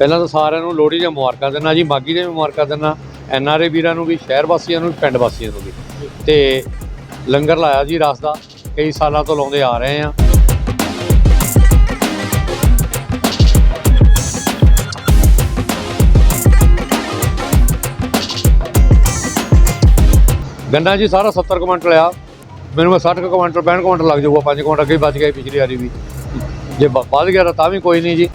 ਪਹਿਲਾਂ ਤਾਂ ਸਾਰਿਆਂ ਨੂੰ ਲੋਹੜੀ ਦੀਆਂ ਮੁਬਾਰਕਾਂ ਦਿੰਦਾ, ਜੀ ਮਾਗੀ ਦੀਆਂ ਵੀ ਮੁਬਾਰਕਾਂ ਦਿੰਦਾ, ਐਨ ਆਰ ਏ ਵੀਰਾਂ ਨੂੰ ਵੀ, ਸ਼ਹਿਰ ਵਾਸੀਆਂ ਨੂੰ ਵੀ, ਪਿੰਡ ਵਾਸੀਆਂ ਨੂੰ ਵੀ। ਤੇ ਲੰਗਰ ਲਾਇਆ ਜੀ ਰਸ ਦਾ, ਕਈ ਸਾਲਾਂ ਤੋਂ ਲਾਉਂਦੇ ਆ ਰਹੇ ਆ ਗੰਨਾ ਜੀ ਸਾਰਾ 70 ਕੁਇੰਟਲ ਆ। ਮੈਨੂੰ 60 ਕੁ ਕੁਇੰਟਲ 65 ਕੁਇੰਟਲ ਲੱਗ ਜਾਊਗਾ 5 ਕੁਇੰਟਲ ਅੱਗੇ ਹੀ ਬਚ ਗਿਆ ਪਿਛਲੀ ਵਾਰੀ ਵੀ। ਜੇ ਵੱਧ ਗਿਆ ਤਾਂ ਵੀ ਕੋਈ ਨਹੀਂ ਜੀ।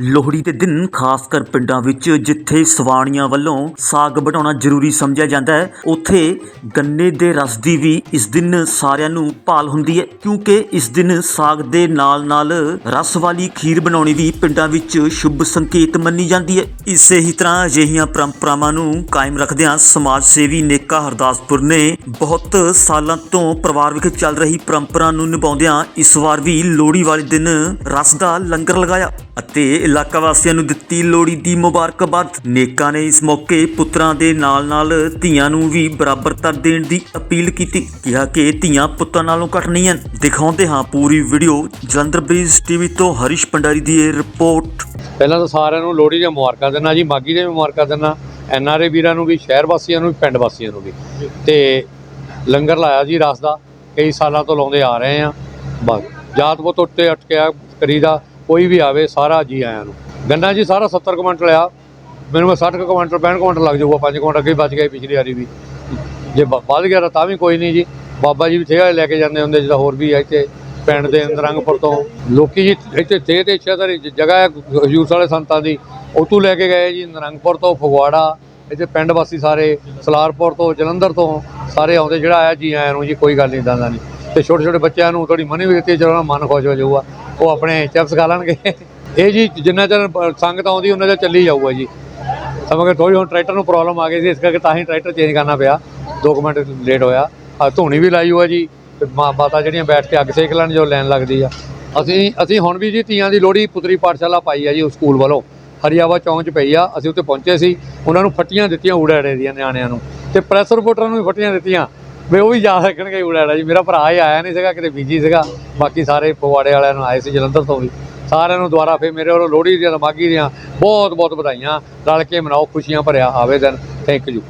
ਲੋਹੜੀ ਦੇ ਦਿਨ, ਖਾਸ ਕਰ ਪਿੰਡਾਂ ਵਿੱਚ, ਜਿੱਥੇ ਸਵਾਣੀਆਂ ਵੱਲੋਂ ਸਾਗ ਬਣਾਉਣਾ ਜ਼ਰੂਰੀ ਸਮਝਿਆ ਜਾਂਦਾ ਹੈ, ਉੱਥੇ ਗੰਨੇ ਦੇ ਰਸ ਦੀ ਵੀ ਇਸ ਦਿਨ ਸਾਰਿਆਂ ਨੂੰ ਭਾਲ ਹੁੰਦੀ ਹੈ, ਕਿਉਂਕਿ ਇਸ ਦਿਨ ਸਾਗ ਦੇ ਨਾਲ-ਨਾਲ ਰਸ ਵਾਲੀ ਖੀਰ ਬਣਾਉਣੀ ਵੀ ਪਿੰਡਾਂ ਵਿੱਚ ਸ਼ੁਭ ਸੰਕੇਤ ਮੰਨੀ ਜਾਂਦੀ ਹੈ। ਇਸੇ ਹੀ ਤਰ੍ਹਾਂ ਅਜਿਹੀਆਂ ਪਰੰਪਰਾਵਾਂ ਨੂੰ ਕਾਇਮ ਰੱਖਦਿਆਂ ਸਮਾਜ ਸੇਵੀ ਨੇਕਾ ਹਰਦਾਸਪੁਰ ਨੇ ਬਹੁਤ ਸਾਲਾਂ ਤੋਂ ਪਰਿਵਾਰ ਵਿਖੇ ਚੱਲ ਰਹੀ ਪਰੰਪਰਾ ਨੂੰ ਨਿਭਾਉਂਦਿਆਂ ਇਸ ਵਾਰ ਵੀ ਲੋਹੜੀ ਵਾਲੇ ਦਿਨ ਰਸ ਦਾ ਲੰਗਰ ਲਗਾਇਆ। ਅਤੇ ਇਲਾਕਾ ਵਾਸੀਆਂ ਨੂੰ ਦਿੱਤੀ ਲੋਹੜੀ ਦੀ ਮੁਬਾਰਕਬਾਦ। ਨੇਕਾ ਨੇ ਇਸ ਮੌਕੇ ਪੁੱਤਰਾਂ ਦੇ ਨਾਲ-ਨਾਲ ਧੀਆਂ ਨੂੰ ਵੀ ਬਰਾਬਰਤਾ ਦੇਣ ਦੀ ਅਪੀਲ ਕੀਤੀ। ਕਿਹਾ ਕਿ ਧੀਆਂ ਪੁੱਤਾਂ ਨਾਲੋਂ ਘੱਟ ਨਹੀਂ ਹਨ। ਦਿਖਾਉਂਦੇ ਹਾਂ ਪੂਰੀ ਵੀਡੀਓ ਜਲੰਧਰ ਬ੍ਰਿਜ ਟੀਵੀ ਤੋਂ ਹਰੀਸ਼ ਪੰਡਾਰੀ ਦੀ ਇਹ ਰਿਪੋਰਟ। ਪਹਿਲਾਂ ਤਾਂ ਸਾਰਿਆਂ ਨੂੰ ਲੋਹੜੀ ਦੀਆਂ ਮੁਬਾਰਕਾਂ ਦਿੰਦਾ, ਜੀ ਮਾਗੀ ਦੀਆਂ ਮੁਬਾਰਕਾਂ ਦਿੰਦਾ, ਐਨ ਆਰ ਏ ਵੀਰਾਂ ਨੂੰ ਵੀ, ਸ਼ਹਿਰ ਵਾਸੀਆਂ ਨੂੰ ਵੀ, ਪਿੰਡ ਵਾਸੀਆਂ ਨੂੰ ਵੀ। ਤੇ ਲੰਗਰ ਲਾਇਆ ਜੀ ਰਸ ਦਾ, ਕਈ ਸਾਲਾਂ ਤੋਂ ਲਾਉਂਦੇ ਆ ਰਹੇ ਆ। ਬਸ ਜਾਤ ਬਤ ਉੱਤੇ ਅਟਕਿਆ ਕਰੀਦਾ। ਕੋਈ ਵੀ ਆਵੇ, ਸਾਰਾ ਜੀ ਆਇਆਂ ਨੂੰ। ਗੰਨਾ ਜੀ ਸਾਰਾ 70 ਕੁਇੰਟਲ ਆ। ਮੈਨੂੰ 60 ਕੁਇੰਟਲ 65 ਕੁਇੰਟਲ ਲੱਗ ਜਾਊਗਾ 5 ਕੁਇੰਟਲ, ਅੱਗੇ ਬਚ ਗਿਆ ਪਿਛਲੀ ਵਾਰੀ ਵੀ। ਜੇ ਵੱਧ ਗਿਆ ਤਾਂ ਵੀ ਕੋਈ ਨਹੀਂ ਜੀ। ਬਾਬਾ ਜੀ ਵੀ ਥੇ ਲੈ ਕੇ ਜਾਂਦੇ ਹੁੰਦੇ, ਜਿੱਦਾਂ ਹੋਰ ਵੀ ਆ ਇੱਥੇ, ਪਿੰਡ ਦੇ ਨਰੰਗਪੁਰ ਤੋਂ। ਲੋਕੀ ਜੀ ਇੱਥੇ ਥੇ ਤੇ ਇੱਛਾ ਦੀ ਜਗ੍ਹਾ ਹੈ, ਹਜੂਰ ਵਾਲੇ ਸੰਤਾਂ ਦੀ। ਉਤੋਂ ਲੈ ਕੇ ਗਏ ਜੀ ਨਰੰਗਪੁਰ ਤੋਂ, ਫਗਵਾੜਾ, ਇੱਥੇ ਪਿੰਡ ਵਾਸੀ ਸਾਰੇ, ਸਲਾਰਪੁਰ ਤੋਂ, ਜਲੰਧਰ ਤੋਂ, ਸਾਰੇ ਆਉਂਦੇ, ਜਿਹੜਾ ਆਇਆ ਜੀ ਆਇਆਂ ਨੂੰ ਜੀ, ਕੋਈ ਗੱਲ ਨਹੀਂ ਦਾਦਾ ਨਹੀਂ। ਤੇ ਛੋਟੇ ਛੋਟੇ ਬੱਚਿਆਂ ਨੂੰ ਥੋੜੀ ਮਨੀ ਵੀ ਦਿੱਤੀ, ਜਦੋਂ ਉਹਨਾਂ ਦਾ ਮਨ ਖੁਸ਼ ਹੋ ਜਾਊਗਾ। ਉਹ ਆਪਣੇ ਚਿਪਸ ਖਾ ਲੈਣਗੇ। ਇਹ ਜੀ ਜਿੰਨਾ ਚਿਰ ਸੰਗਤ ਆਉਂਦੀ, ਉਹਨਾਂ ਚਿਰ ਚੱਲੀ ਜਾਊਗਾ ਜੀ। ਸਮਝ ਕੇ ਥੋੜੀ ਹੁਣ ਟਰੈਕਟਰ ਨੂੰ ਪ੍ਰੋਬਲਮ ਆ ਗਈ ਸੀ, ਇਸ ਕਰਕੇ ਤਾਂ ਹੀ ਟਰੈਕਟਰ ਚੇਂਜ ਕਰਨਾ ਪਿਆ। 2 ਮਿੰਟ ਲੇਟ ਹੋਇਆ। ਆ ਧੂਣੀ ਵੀ ਲਾਈ ਹੋਆ ਜੀ, ਤੇ ਮਾਂ ਮਾਤਾ ਜਿਹੜੀਆਂ ਬੈਠ ਕੇ ਅੱਗ ਸੇਕ ਲੈਣ ਜੋ ਲੈਣ ਲੱਗਦੀ ਆ। ਅਸੀਂ ਅਸੀਂ ਹੁਣ ਵੀ ਜੀ ਧੀਆਂ ਦੀ ਲੋਹੜੀ ਪੁੱਤਰੀ ਪਾਠਸ਼ਾਲਾ ਪਾਈ ਆ ਜੀ ਉਸ ਸਕੂਲ ਵੱਲੋਂ। ਹਰੀਆਵਾ ਚੌਂਕ 'ਚ ਪਈ ਆ, ਅਸੀਂ ਉੱਥੇ ਪਹੁੰਚੇ ਸੀ। ਉਹਨਾਂ ਨੂੰ ਫੱਟੀਆਂ ਦਿੱਤੀਆਂ ਊੜਾੜੇ ਦੀਆਂ ਨਿਆਣਿਆਂ ਨੂੰ। ਤੇ ਪ੍ਰੈਸ ਰਿਪੋਰਟਰਾਂ ਨੂੰ ਵੀ ਫੱਟੀਆਂ ਦਿੱਤੀਆਂ। ਵੀ ਉਹ ਵੀ ਜਾ ਸਕਣਗੇ ਊੜਾੜਾ ਜੀ। ਮੇਰਾ ਭਰਾ ਹੀ ਆਇਆ ਨਹੀਂ ਸੀਗਾ, ਕਿਤੇ ਬੀਜੀ ਸੀਗਾ। ਬਾਕੀ ਸਾਰੇ ਪਵਾੜੇ ਵਾਲਿਆਂ ਨੂੰ ਆਏ ਸੀ ਜਲੰਧਰ ਤੋਂ ਵੀ। ਸਾਰਿਆਂ ਨੂੰ ਦੁਬਾਰਾ ਫੇਰ ਮੇਰੇ ਵੱਲੋਂ ਲੋਹੜੀ ਦੀਆਂ ਤੇ ਦੀਆਂ ਬਹੁਤ ਬਹੁਤ ਵਧਾਈਆਂ। ਰਲ ਕੇ ਮਨਾਓ, ਖੁਸ਼ੀਆਂ ਭਰਿਆ ਆਵੇ ਦਿਨ। Thank you